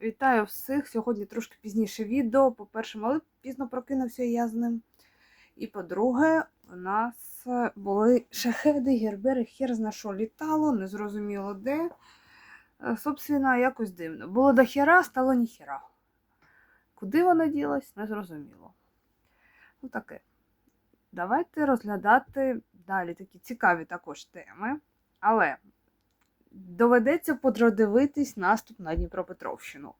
Вітаю всіх! Сьогодні трошки пізніше відео. По-перше, малий пізно прокинувся я з ним. І по-друге, у нас були шахеди, гербери, хер зна що літало, незрозуміло де. Е, Собственно, якось дивно. Було до хера, стало ніхера. Куди воно ділось, незрозуміло. Ну таке. Давайте розглядати далі такі цікаві також теми. Але доведеться подrodивитись наступ на Дніпропетровщину.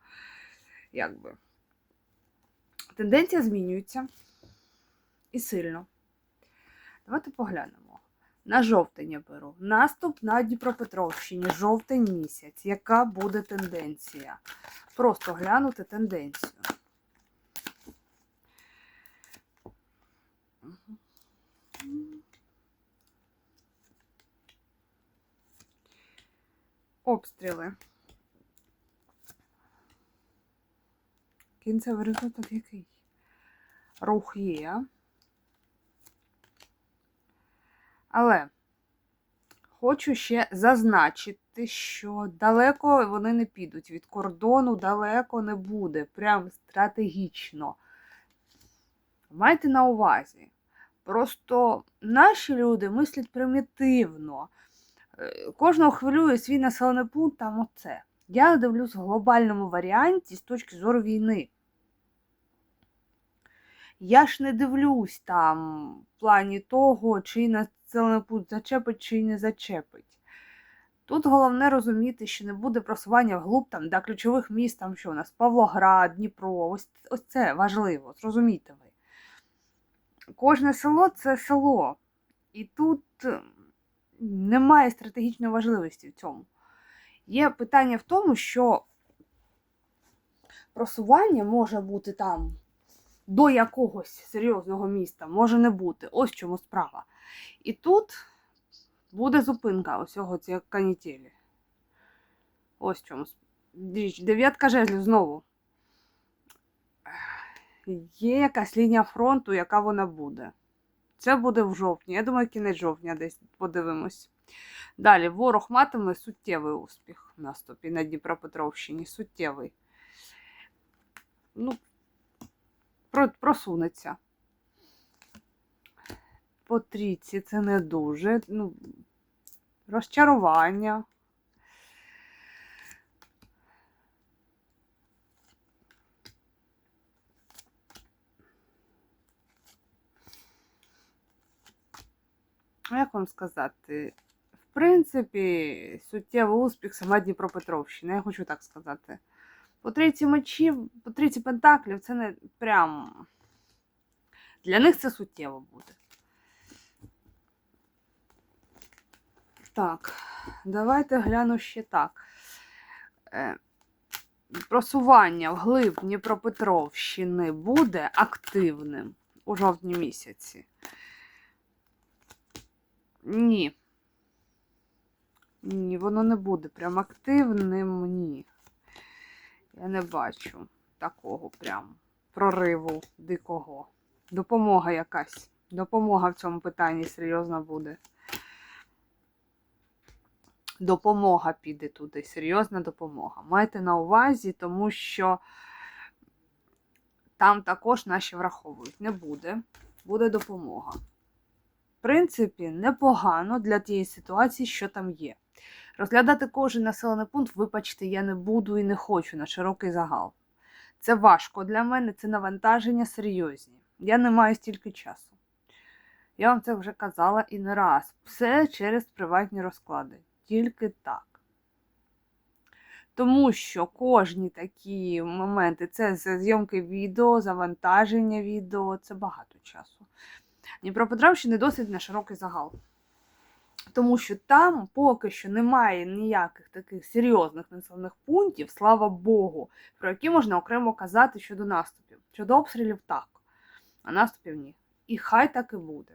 Якби. Тенденція змінюється і сильно. Давайте поглянемо. На жовтень я беру. Наступ на Дніпропетровщині, жовтень місяць. Яка буде тенденція? Просто глянути тенденцію. Обстріли. Кінцевий результат який? Рух є. Але хочу ще зазначити, що далеко вони не підуть. Від кордону далеко не буде. Прям стратегічно. Майте на увазі. Просто наші люди мислять примітивно. Е, Кожного хвилює свій населений пункт там оце. Я дивлюсь в глобальному варіанті з точки зору війни. Я ж не дивлюсь там в плані того, чи населений пункт зачепить, чи не зачепить. Тут головне розуміти, що не буде просування вглуб там до ключових міст, там що у нас Павлоград, Дніпро. Ось, ось це важливо, зрозумійте ви. Кожне село це село. І тут е, немає стратегічної важливості в цьому. Є питання в тому, що просування може бути там до якогось серйозного міста, може не бути. Ось в чому справа. І тут буде зупинка усього цієї канітелі. Ось в чому. Дев'ятка жезлів знову. Є якась лінія фронту, яка вона буде. Це буде в жовтні. Я думаю, кінець жовтня десь подивимось. Далі, ворог матиме суттєвий успіх в наступі на Дніпропетровщині. Суттєвий. Ну, просунеться. По трійці це не дуже. Ну, розчарування. Як вам сказати? В принципі, суттєвий успіх сама Дніпропетровщина, я хочу так сказати. По трійці мечів, по трійці пентаклів це не прям. Для них це суттєво буде. Так, давайте гляну ще так. Е, Просування вглиб Дніпропетровщини буде активним у жовтні місяці. Ні. Ні, воно не буде прям активним, ні. Я не бачу такого прям прориву дикого. Допомога якась. Допомога в цьому питанні серйозна буде. Допомога піде туди, серйозна допомога. Майте на увазі, тому що там також наші враховують. Не буде, буде допомога. Принципі, непогано для тієї ситуації, що там є. Розглядати кожен населений пункт, вибачте, я не буду і не хочу на широкий загал. Це важко для мене, це навантаження серйозні. Я не маю стільки часу. Я вам це вже казала і не раз. Все через приватні розклади. Тільки так. Тому що кожні такі моменти це зйомки відео, завантаження відео, це багато часу. Дніпропетровщини досить на широкий загал. Тому що там поки що немає ніяких таких серйозних населених пунктів, слава Богу, про які можна окремо казати щодо наступів. Щодо обстрілів так, а наступів ні. І хай так і буде.